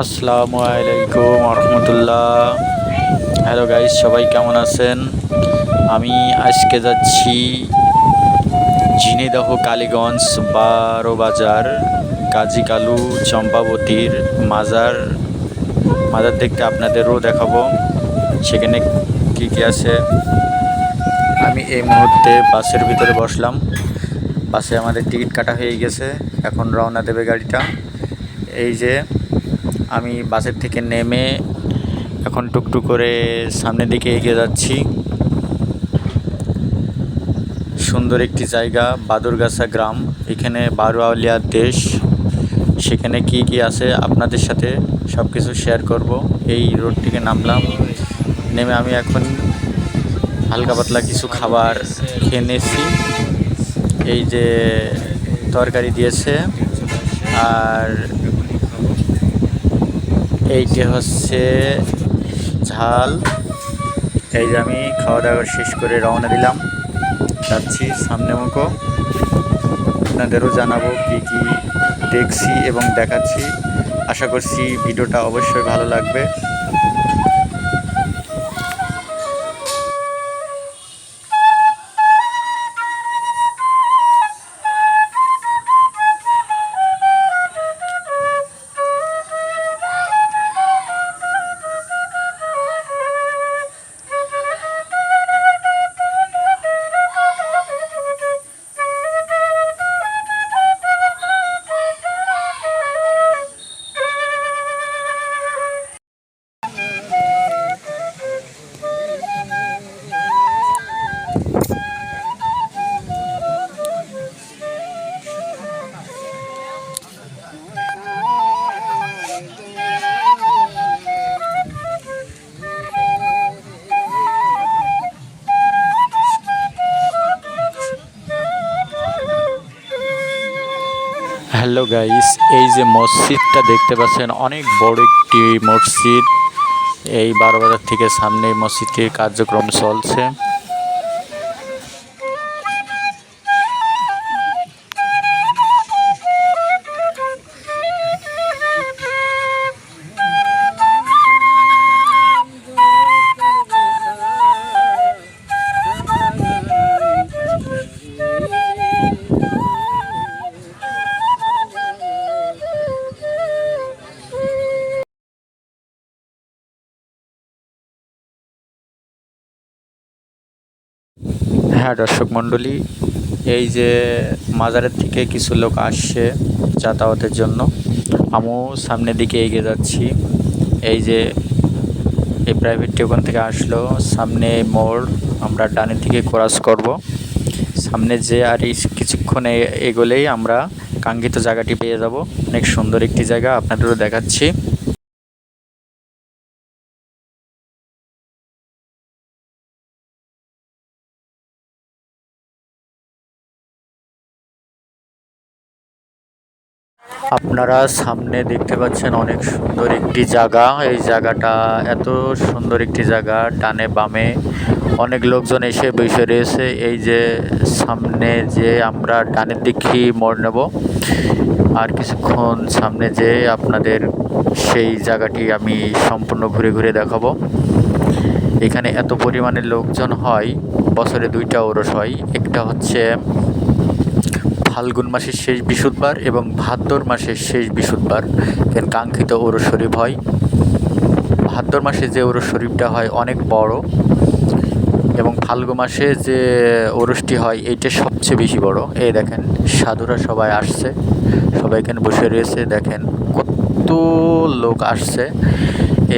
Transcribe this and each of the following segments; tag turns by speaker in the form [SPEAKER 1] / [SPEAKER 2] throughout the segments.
[SPEAKER 1] আসসালামু আলাইকুম রহমতুল্লাহ hello guys সবাই কেমন আছেন? আমি আজকে যাচ্ছি ঝিনেদহ কালীগঞ্জ বারো বাজার কাজী কালু চম্পাবতীর মাজার। মাজার দেখতে আপনাদেরও দেখাবো। সেখানে কী কী আছে? আমি এই মুহূর্তে বাসের ভিতরে বসলাম। বাসে আমাদের টিকিট কাটা হয়ে গেছে। এখন রওনা দেবে গাড়িটা। এই যে আমি বাসের থেকে নেমে এখন টুকটু করে সামনের দিকে এগিয়ে যাচ্ছি। সুন্দর একটি জায়গা, বাদুরগাছা গ্রাম। এখানে বারোয়ালিয়ার দেশ। সেখানে কি কি আছে আপনাদের সাথে সব কিছু শেয়ার করব। এই রোডটিকে নামলাম। নেমে আমি এখন হালকা পাতলা কিছু খাবার খেয়ে নিয়েছি। এই যে তরকারি দিয়েছে। আর এইটি হচ্ছে ঝাল। এই যে আমি খাওয়া দাওয়া শেষ করে রওনা দিলাম। যাচ্ছি সামনে মুখো। আপনাদেরও জানাব কি কি দেখছি এবং দেখাচ্ছি। আশা করছি ভিডিওটা অবশ্যই ভালো লাগবে। হ্যালো গাইস, এই যে মসজিদটা দেখতে পাচ্ছেন, অনেক বড় একটি মসজিদ। এই বারো বাজার থেকে সামনে মসজিদটির কার্যক্রম চলছে। হ্যাঁ দর্শক মণ্ডলী, এই যে মাজারের থেকে কিছু লোক আসছে যাতায়াতের জন্য, আমিও সামনের দিকে এগিয়ে যাচ্ছি। এই যে এই প্রাইভেটটি ওখান থেকে আসলো, সামনে মোড়, আমরা ডানের দিকে ক্রস করব। সামনে যে আর কিছুক্ষণ এগোলেই আমরা কাঙ্ক্ষিত জায়গাটি পেয়ে যাব। অনেক সুন্দর একটি জায়গা, আপনাদেরও দেখাচ্ছি। আপনারা সামনে দেখতে পাচ্ছেন অনেক সুন্দর একটি জায়গা। এই জায়গাটা এত সুন্দর একটি জায়গা, ডানে বামে অনেক লোকজন এসে বসে রয়েছে। এই যে সামনে যে আমরা ডানের দিকে মোড় নেব। আর কিছুক্ষণ সামনে যে আপনাদের সেই জায়গাটি আমি সম্পূর্ণ ঘুরে ঘুরে দেখাবো। এখানে এত পরিমাণে লোকজন হয়, বছরে দুইটা ওরস হয়। একটা হচ্ছে ফাল্গুন মাসের শেষ বৃহস্পতিবার এবং ভাদ্র মাসের শেষ বৃহস্পতিবার। এর কাঙ্ক্ষিত ওরস শরীফ হয়। ভাদ্র মাসে যে ওরস শরীফটা হয় অনেক বড় এবং ফাল্গু মাসে যে ওরসটি হয়, এইটা সবচেয়ে বেশি বড়। এই দেখেন, সাধুরা সবাই আসছে। সবাই এখানে বসে রয়েছে। দেখেন, কত লোক আসছে।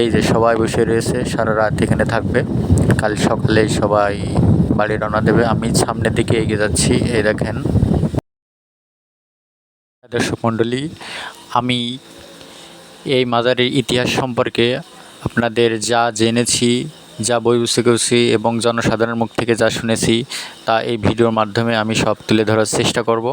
[SPEAKER 1] এই যে সবাই বসে রয়েছে, সারা রাত এখানে থাকবে। কাল সকালে সবাই বাড়ি রওনা দেবে। আমি সামনের দিকে এগিয়ে যাচ্ছি। এই দেখেন দর্শক মণ্ডলী, আমি এই মাজারের ইতিহাস সম্পর্কে আপনাদের যা জেনেছি, যা বই বুঝতে পেরেছি এবং জনসাধারণের মুখ থেকে যা শুনেছি, তা এই ভিডিওর মাধ্যমে আমি সব তুলে ধরার চেষ্টা করব।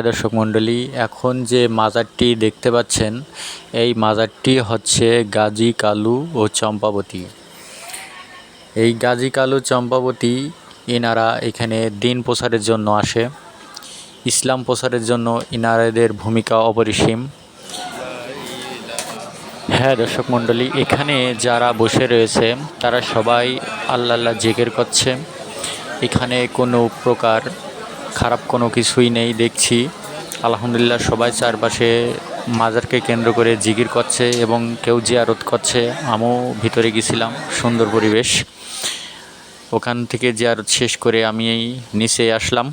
[SPEAKER 1] হ্যাঁ দর্শক মণ্ডলী, এখন যে মাজারটি দেখতে পাচ্ছেন, এই মাজারটি হচ্ছে গাজী কালু ও চম্পাবতী। এই গাজী কালু, চম্পাবতী এনারা এখানে দিন প্রচারের জন্য আসে। ইসলাম প্রচারের জন্য ইনারাদের ভূমিকা অপরিসীম। হ্যাঁ দর্শক মণ্ডলী, এখানে যারা বসে রয়েছে, তারা সবাই আল্লাহ আল্লাহ জেকের করছে। এখানে কোনো প্রকার খারাপ কোনো কিছুই নেই, দেখছি। আলহামদুলিল্লাহ সবাই চারপাশে মাজারকে কেন্দ্র করে জিগির করছে এবং কেউ জিয়ারত করছে। আমিও ভিতরে গেছিলাম, সুন্দর পরিবেশ। ওখান থেকে জিয়ারত শেষ করে আমি এই নিচে আসলাম।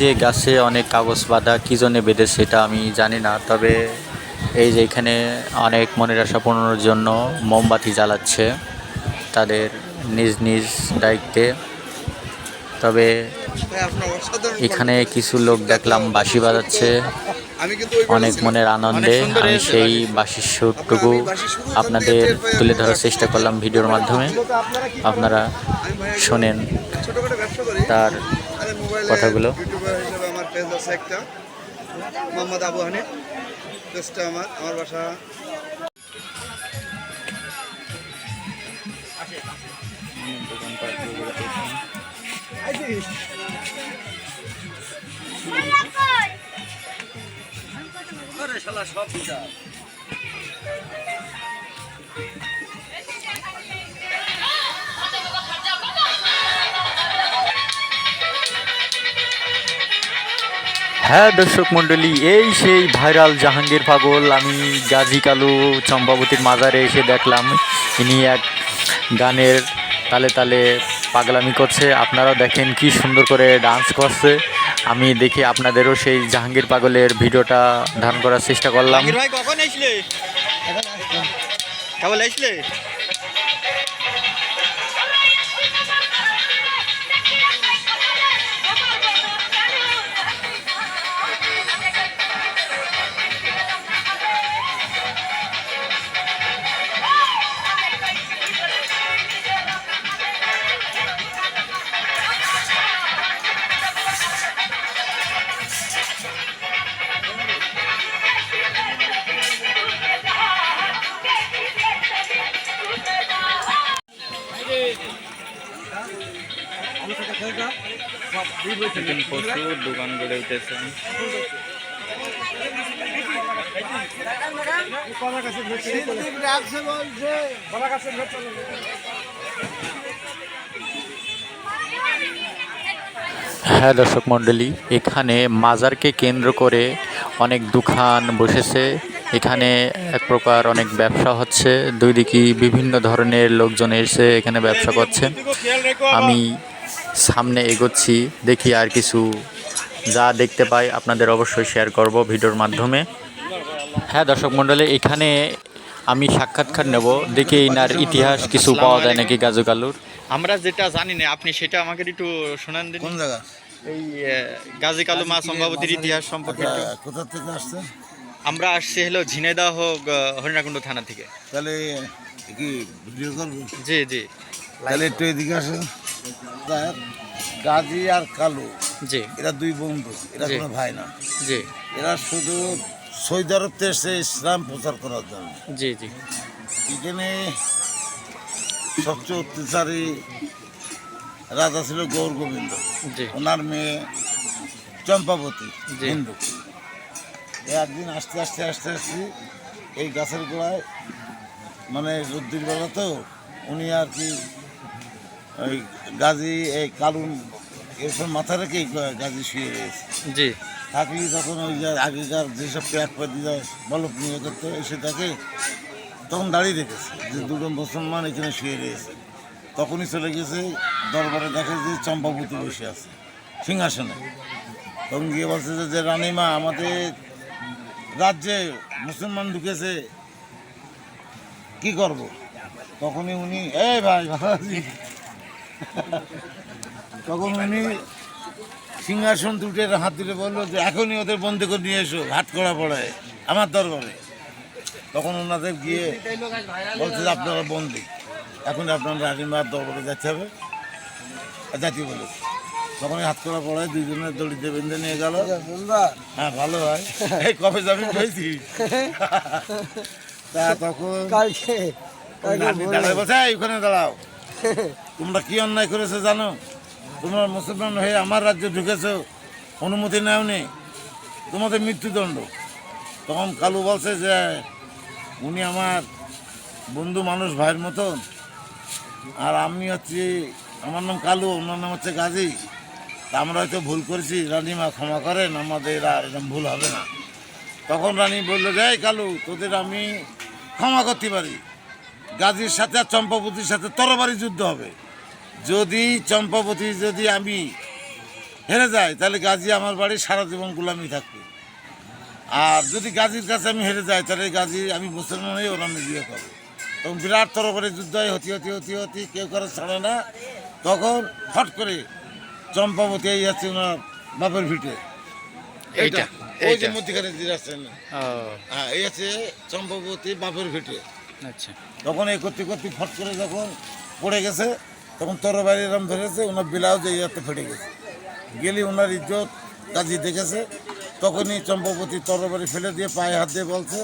[SPEAKER 1] যে গাছে অনেক কাগজ বাঁধা, কী জন্যে বেঁধে সেটা আমি জানি না। তবে এই যে এখানে অনেক মনের আশা পূরণের জন্য মোমবাতি জ্বালাচ্ছে তাদের নিজ নিজ দায়িত্বে। তবে এখানে কিছু লোক দেখলাম বাঁশি বাজাচ্ছে, অনেক মনের আনন্দে। আমি সেই বাঁশির সুরটুকু আপনাদের তুলে ধরার চেষ্টা করলাম ভিডিওর মাধ্যমে। আপনারা শোনেন তার কথাগুলো।
[SPEAKER 2] আছে একটা। মোহাম্মদ আবু হানিফ পেজটা আমার আমার বাসা। সব
[SPEAKER 1] হ্যাঁ দর্শক মণ্ডলী এই সেই ভাইরাল জাহাঙ্গীর পাগল। আমি গাজী কালু চম্পাবতীর মাজারে এসে দেখলাম ইনি এক গানের তালে তালে পাগলামি করছে। আপনারাও দেখেন কি সুন্দর করে ডান্স করছে। আমি দেখি আপনাদেরও সেই জাহাঙ্গীর পাগলের ভিডিওটা ধারণ করার চেষ্টা করলাম।
[SPEAKER 2] ভাই কখন আসলে
[SPEAKER 1] প্রচুর দোকান গড়ে হ্যাঁ দর্শক মণ্ডলী, এখানে মাজারকে কেন্দ্র করে অনেক দোকান বসেছে। এখানে এক প্রকার অনেক ব্যবসা হচ্ছে। দুই দিকে বিভিন্ন ধরনের লোকজন এসে এখানে ব্যবসা করছে আমি সামনে এগোচ্ছি দেখি আর কিছু যা দেখতে পাই আপনাদের অবশ্যই শেয়ার করব ভিডিওর মাধ্যমে। হ্যাঁ দর্শক মণ্ডলী এখানে আমি সাক্ষাৎকার নেব। দেখি ইনার ইতিহাস কিছু পাওয়া যায় নাকি গাজু কালুর। আমরা যেটা জানি না আপনি সেটা আমাকে একটু শোনান দিন।
[SPEAKER 3] কোন জায়গা?
[SPEAKER 1] এই গাজী কালু মা সম্ভাবতীর ইতিহাস সম্পর্কে
[SPEAKER 3] আচ্ছা, কোথা থেকে আসছে?
[SPEAKER 1] আমরা আসছি হলো ঝিনাইদহ হরিণাকুণ্ড থানা থেকে।
[SPEAKER 3] তাহলে কি ভিডিও করব
[SPEAKER 1] জি জি।
[SPEAKER 3] তাহলে একটু এদিকে আসেন গাজী আর কালু
[SPEAKER 1] জি।
[SPEAKER 3] এরা দুই বন্ধু এরা। কোনো ভাই না।
[SPEAKER 1] জি।
[SPEAKER 3] এরা শুধু সৌদি আরব এসে ইসলাম প্রচার করার জন্য।
[SPEAKER 1] জি জি।
[SPEAKER 3] এখানে সবচেয়ে অত্যাচারী রাজা ছিল গৌর গোবিন্দ। ওনার মেয়ে চম্পাবতী। হিন্দু। একদিন আস্তে আস্তে আস্তে আস্তে এই গাছের গোড়ায় মানে রুদ্রির বেলা তো উনি আর কি ওই গাজী এই কালুন এরপর মাথা রেখে গাজী শুয়ে রয়েছে।
[SPEAKER 1] জি।
[SPEAKER 3] থাকলি তখন ওই যে আগেকার যেসব প্যাট পাতি বলক নিয়ে করতো এসে তাকে তখন দাঁড়িয়ে রেখেছে যে দুটো মুসলমান এখানে শুয়ে রয়েছে। তখনই চলে গেছে দরবারে দেখে যে চম্পাবতী বসে আছে সিংহাসনে। তখন গিয়ে বলছে যে, রানীমা আমাদের রাজ্যে মুসলমান ঢুকেছে কি করব? তখনই উনি এই ভাই ভালো আছি?" তখন উনি সিংহাসন দুটে হাত দিলে বলল যে এখনই ওদের বন্দি করে নিয়ে এসো হাত করা পড়ে আমার দরবারে তখন ওনাদের গিয়ে বলছে যে আপনারা বন্দি। এখন আপনার রানীমার দরবারে যেতে হবে। জাতি বলে তখন হাত করা পড়ায় দুইজনের দড়িতে বেঁধে নিয়ে গেল। হ্যাঁ ভালো হয়। এই কবে যাবি পেয়েছি তা তখন দাঁড়ায় বলছে "এই, ওখানে দাঁড়াও। তোমরা কি অন্যায় করেছ জানো? তোমরা মুসলমান হয়ে আমার রাজ্যে ঢুকেছো, অনুমতি নেওনি, তোমাদের মৃত্যুদণ্ড। তখন কালু বলছে যে, উনি আমার বন্ধু মানুষ ভাইয়ের মতন, আর আমি হচ্ছি, আমার নাম কালু, ওনার নাম হচ্ছে গাজী। তা আমরা হয়তো ভুল করেছি, রানীমা ক্ষমা করেন, আমাদের আর এরকম ভুল হবে না। তখন রানী বলল যে কালু, তোদের আমি ক্ষমা করতে পারি। গাজীর সাথে আর চম্পাবতীর সাথে তরবারি যুদ্ধ হবে। যদি চম্পাবতী যদি আমি হেরে যাই তাহলে গাজী আমার বাড়ি সারা জীবন গোলামি থাকবে। আর যদি গাজীর কাছে আমি হেরে যাই তাহলে গাজী আমি মুসলমান হয়ে ওরা বিয়ে করব। তখন বিরাট তরবারি যুদ্ধ হয় হতি হতি হতি হতি কেউ করে ছাড়ে না। তখন ফট করে চম্পাবতী এই আছে ওনার বাপের ভিটে।
[SPEAKER 1] এইটা
[SPEAKER 3] ওই যে মধ্যখানে দিয়েছেন হ্যাঁ এই আছে চম্পাবতী বাপের ভিটে।
[SPEAKER 1] আচ্ছা।
[SPEAKER 3] তখন এই করতে করতে ফট করে যখন পড়ে গেছে তখন তরবারি এরম ধরেছে ওনার ব্লাউজ এই হাতে ফেটে গেছে। গেলি ওনার ইজ্জত কাজী দেখেছে তখনই চম্পাবতী তরবারি ফেলে দিয়ে পায়ে হাত দিয়ে বলছে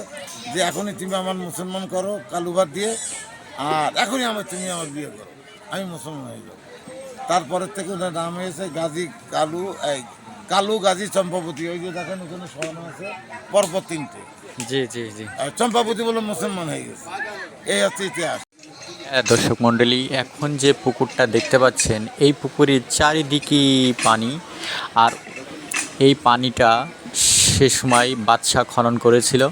[SPEAKER 3] যে এখনই তুমি আমার মুসলমান করো কালুভাত দিয়ে আর এখনই আমার তুমি আমার বিয়ে করো আমি মুসলমান হয়ে যাব। তারপরের থেকে ওনার নাম হয়েছে গাজী কালু এই কালু গাজী চম্পাবতী ওই যে দেখেন ওখানে সরানো আছে পরপর তিনটে।
[SPEAKER 1] জি জি জি।
[SPEAKER 3] আর চম্পাবতী বলে মুসলমান হয়ে গেছে। এই হচ্ছে ইতিহাস।
[SPEAKER 1] দর্শক মণ্ডলী, এখন যে পুকুরটা দেখতে পাচ্ছেন, এই পুকুরের চারিদিকে পানি, আর এই পানিটা সে সময় বাদশাহ খনন করেছিল।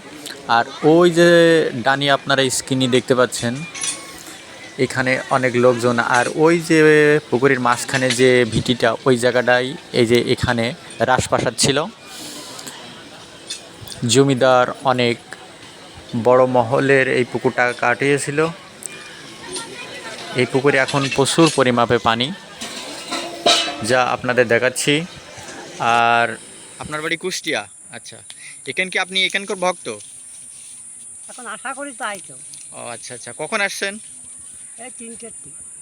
[SPEAKER 1] আর ওই যে ডানি আপনারা স্ক্রিনে দেখতে পাচ্ছেন, এখানে অনেক লোকজন, আর ওই যে পুকুরের মাঝখানে যে ভিটিটা, ওই জায়গাটাই এই যে এখানে রাজপ্রাসাদ ছিল। জমিদার অনেক বড় মহলের এই পুকুরটা কাটিয়েছিল। এই পুকুরে এখন প্রচুর পরিমাপে পানি যা আপনাদের দেখাচ্ছি। আর আপনার বাড়ি কুষ্টিয়া? আচ্ছা। এখান কি আপনি এখানকার ভক্ত?
[SPEAKER 4] এখন আশা করি তাই তো।
[SPEAKER 1] ও আচ্ছা আচ্ছা। কখন আসছেন?
[SPEAKER 4] এই তিনটের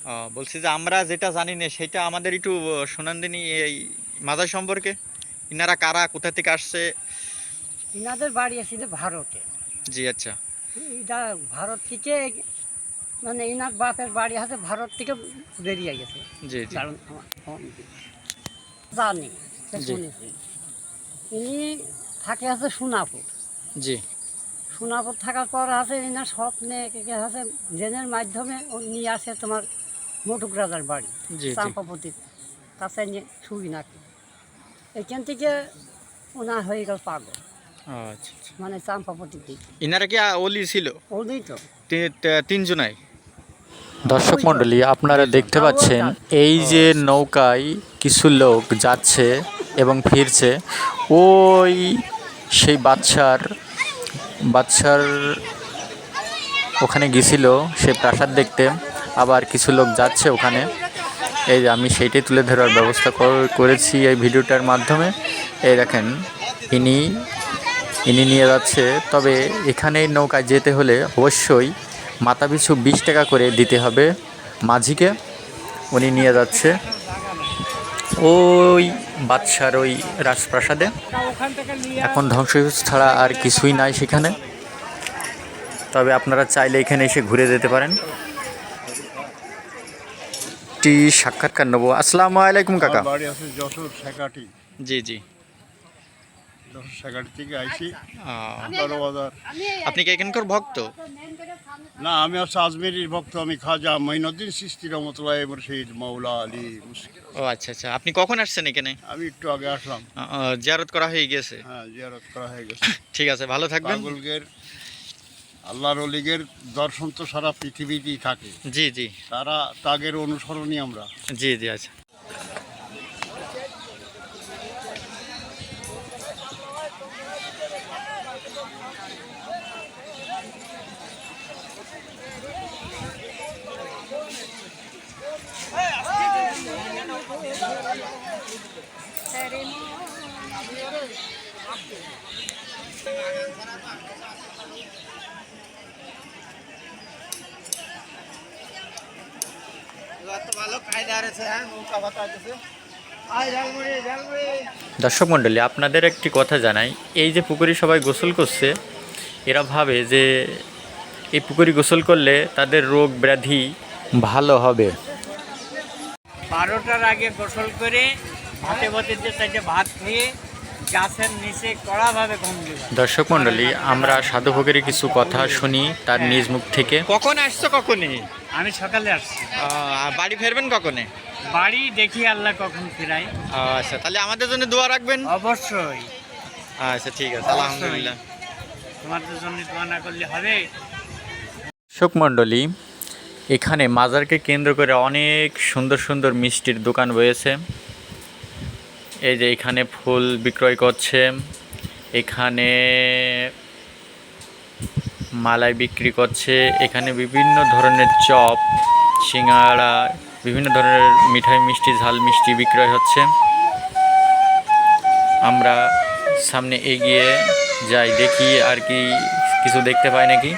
[SPEAKER 1] ও বলছি যে আমরা যেটা জানি না সেটা আমাদের একটু শোনান দিনই এই মাজার সম্পর্কে। ইনারা কারা কোথা থেকে আসছে?
[SPEAKER 4] ইনাদের বাড়ি এসেছে ভারতে।
[SPEAKER 1] জি আচ্ছা।
[SPEAKER 4] এটা ভারত থেকে মানে ইনার বাপের বাড়ি আছে ভারত থেকে বেরিয়ে গেছে।
[SPEAKER 1] জি
[SPEAKER 4] কারণ জানি শুনেছি। ইনি থাকে আছে সোনাপুর।
[SPEAKER 1] জি।
[SPEAKER 4] সোনাপুর থাকার পর আছে ইনার স্বপ্নে আছে জেনের মাধ্যমে নিয়ে আসে তোমার মটুক রাজার বাড়ি চাম্পাপতির কাছে নিয়ে শুই নাকি। এখান থেকে ওনার হয়ে গেল পাগল।
[SPEAKER 1] আচ্ছা আচ্ছা।
[SPEAKER 4] মানে চাম্পাপতির দিকে।
[SPEAKER 1] ইনারা কি ওলি ছিল?
[SPEAKER 4] ওই তো
[SPEAKER 1] তিনজনাই? দর্শক মণ্ডলী, আপনারা দেখতে পাচ্ছেন এই যে নৌকায় কিছু লোক যাচ্ছে এবং ফিরছে। ওই সেই বাচ্চার বাচ্চার ওখানে গেছিল, সে প্রাসাদ দেখতে। আবার কিছু লোক যাচ্ছে ওখানে। এই যে আমি সেইটাই তুলে ধরার ব্যবস্থা কর- করেছি এই ভিডিওটার মাধ্যমে। এই দেখেন, ইনি ইনি নিয়ে যাচ্ছে। তবে এখানে নৌকায় যেতে হলে অবশ্যই মাথাপিছু বিশ টাকা করে দিতে হবে মাঝিকে। উনি নিয়ে যাচ্ছে। ওই বাদশার ওই রাজপ্রাসাদে। এখন ধ্বংস ছাড়া আর কিছুই নাই সেখানে। তবে আপনারা চাইলে এখানে এসে ঘুরে যেতে পারেন। টি সাক্ষাৎকার নেব। আসসালামু আলাইকুম কাকা। জি জি।
[SPEAKER 5] যশোর থেকে আইছি। বাজার
[SPEAKER 1] আপনি কি এখানকার ভক্ত?
[SPEAKER 5] না আমি হচ্ছে আজমেরির ভক্ত আমি খাজা মঈনুদ্দিন সিস্তি রহমতুল্লাহ মুর্শিদ মৌলা আলী
[SPEAKER 1] ও আচ্ছা আচ্ছা। আপনি কখন আসছেন এখানে?
[SPEAKER 5] আমি একটু আগে আসলাম।
[SPEAKER 1] জিয়ারত করা হয়ে গেছে।
[SPEAKER 5] হ্যাঁ জিয়ারত করা হয়ে গেছে।
[SPEAKER 1] ঠিক আছে ভালো থাকবেন।
[SPEAKER 5] পাগলগের আল্লাহর অলিগের দর্শন তো সারা পৃথিবীতেই থাকে।
[SPEAKER 1] জি জি।
[SPEAKER 5] তারা তাগের অনুসরণই আমরা।
[SPEAKER 1] জি জি আচ্ছা। দর্শক মণ্ডলী আপনাদের একটি কথা জানাই। এই যে পুকুরে সবাই গোসল করছে এরা ভাবে যে এই পুকুরে গোসল করলে তাদের রোগ ব্যাধি ভালো হবে।
[SPEAKER 6] বারোটার আগে গোসল করে ভাতে ভাতে যে সাইডে ভাত খেয়ে গাছের নিচে কড়াভাবে
[SPEAKER 1] দর্শক মণ্ডলী আমরা সাধু ভোগের কিছু কথা শুনি তার নিজ মুখ থেকে। কখন আসছো কখনই?
[SPEAKER 6] আমি সকালে আসছি।
[SPEAKER 1] বাড়ি ফেরবেন কখনে?
[SPEAKER 6] বাড়ি দেখি আল্লাহ কখন ফিরাই
[SPEAKER 1] আচ্ছা তাহলে আমাদের জন্য দোয়া রাখবেন?
[SPEAKER 6] অবশ্যই।
[SPEAKER 1] আচ্ছা ঠিক আছে আলহামদুলিল্লাহ।
[SPEAKER 6] তোমাদের জন্য দোয়া না করলে হবে?
[SPEAKER 1] মণ্ডলী এখানে মাজারকে কেন্দ্র করে অনেক সুন্দর সুন্দর মিষ্টির দোকান রয়েছে। এই যে এখানে ফুল বিক্রয় করছে। এখানে মালাই বিক্রি করছে। এখানে বিভিন্ন ধরনের চপ, সিঙ্গাড়া, বিভিন্ন ধরনের মিঠাই, মিষ্টি, ঝাল, মিষ্টি বিক্রয় হচ্ছে। আমরা সামনে এগিয়ে যাই, দেখি আর কি কিছু দেখতে পাই নাকি।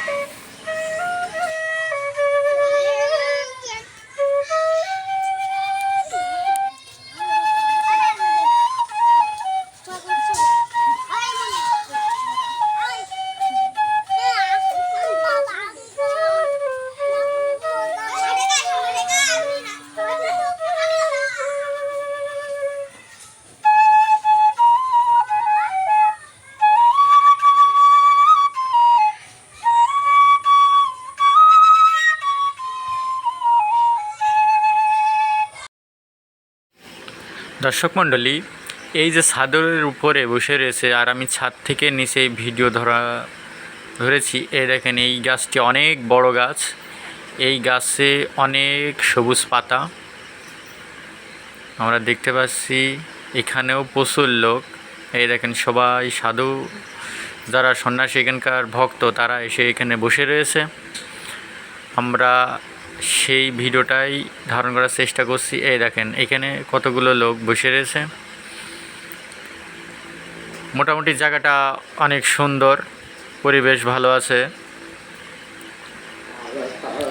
[SPEAKER 1] দর্শক মণ্ডলী, এই যে ছাদের উপরে বসে রয়েছে আর আমি ছাদ থেকে নিচে ভিডিও ধরা, ধরেছি এই দেখেন এই গাছটি অনেক বড় গাছ। এই গাছে অনেক সবুজ পাতা। আমরা দেখতে পাচ্ছি এখানেও প্রচুর লোক। এই দেখেন সবাই সাধু, যারা সন্ন্যাসী এখানকার ভক্ত, তারা এসে এখানে বসে রয়েছে। আমরা সেই ভিডিওটাই ধারণ করার চেষ্টা করছি এই দেখেন এখানে কতগুলো লোক বসে রয়েছে মোটামুটি জায়গাটা অনেক সুন্দর পরিবেশ ভালো আছে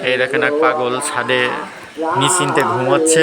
[SPEAKER 1] এই দেখেন এক পাগল ছাদে নিশ্চিন্তে ঘুমোচ্ছে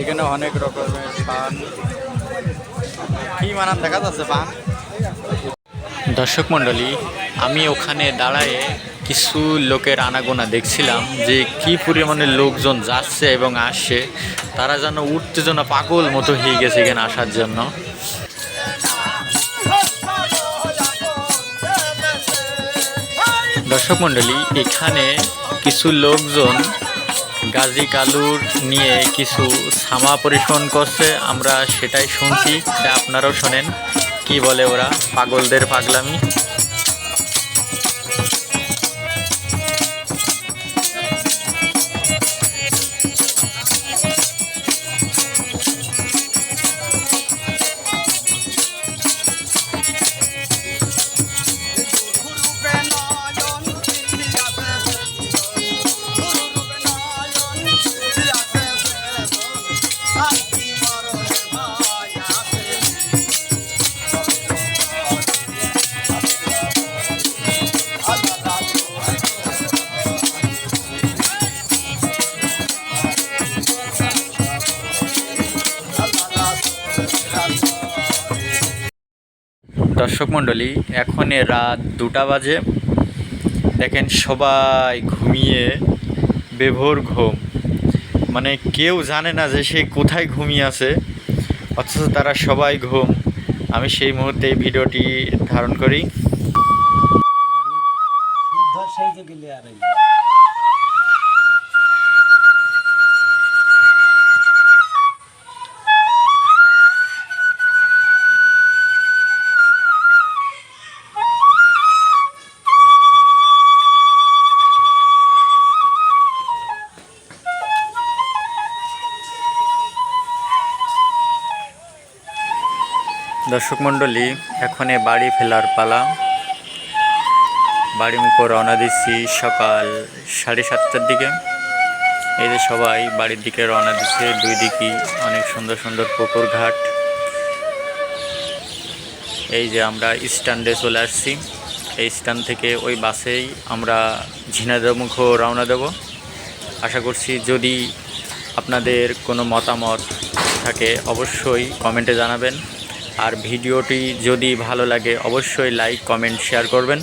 [SPEAKER 1] এখানে অনেক রকমের পান। কি মানান দেখা যাচ্ছে পান? দর্শক মণ্ডলী, আমি ওখানে দাঁড়ায়ে কিছু লোকের আনাগোনা দেখছিলাম যে কি পরিমাণে লোকজন যাচ্ছে এবং আসছে। তারা যেন উত্তেজনা পাগল মতো হয়ে গেছে এখানে আসার জন্য। দর্শক মণ্ডলী, এখানে কিছু লোকজন গাজী কালুর নিয়ে কিছু সামা পরিশোধন করছে। আমরা সেটাই শুনছি আপনারাও শোনেন। কি বলে ওরা? পাগলদের পাগলামি। দর্শক মণ্ডলী, এখন রাত দুটা বাজে। দেখেন সবাই ঘুমিয়ে বেভোর ঘুম। মানে কেউ জানে না যে সে কোথায় ঘুমিয়ে আছে, অথচ তারা সবাই ঘুম। আমি সেই মুহূর্তে ভিডিওটি ধারণ করি। দর্শক মণ্ডলী, এখন বাড়ি ফেলার পালা। বাড়ি মুখো রওনা দিচ্ছি সকাল সাড়ে সাতটার দিকে। এই যে সবাই বাড়ির দিকে রওনা দিচ্ছে, দুই দিকেই অনেক সুন্দর সুন্দর পুকুর ঘাট। এই যে আমরা স্ট্যান্ডে চলে আসছি। এই স্ট্যান্ড থেকে ওই বাসেই আমরা ঝিনাইদহ মুখো রওনা দেব। আশা করছি যদি আপনাদের কোনো মতামত থাকে, অবশ্যই কমেন্টে জানাবেন। আর ভিডিওটি যদি ভালো লাগে অবশ্যই লাইক, কমেন্ট, শেয়ার করবেন।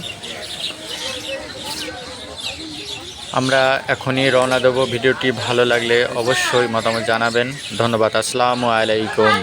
[SPEAKER 1] আমরা এখনই রওনা দেবো। ভিডিওটি ভালো লাগলে অবশ্যই মতামত জানাবেন। ধন্যবাদ। আসসালামু আলাইকুম।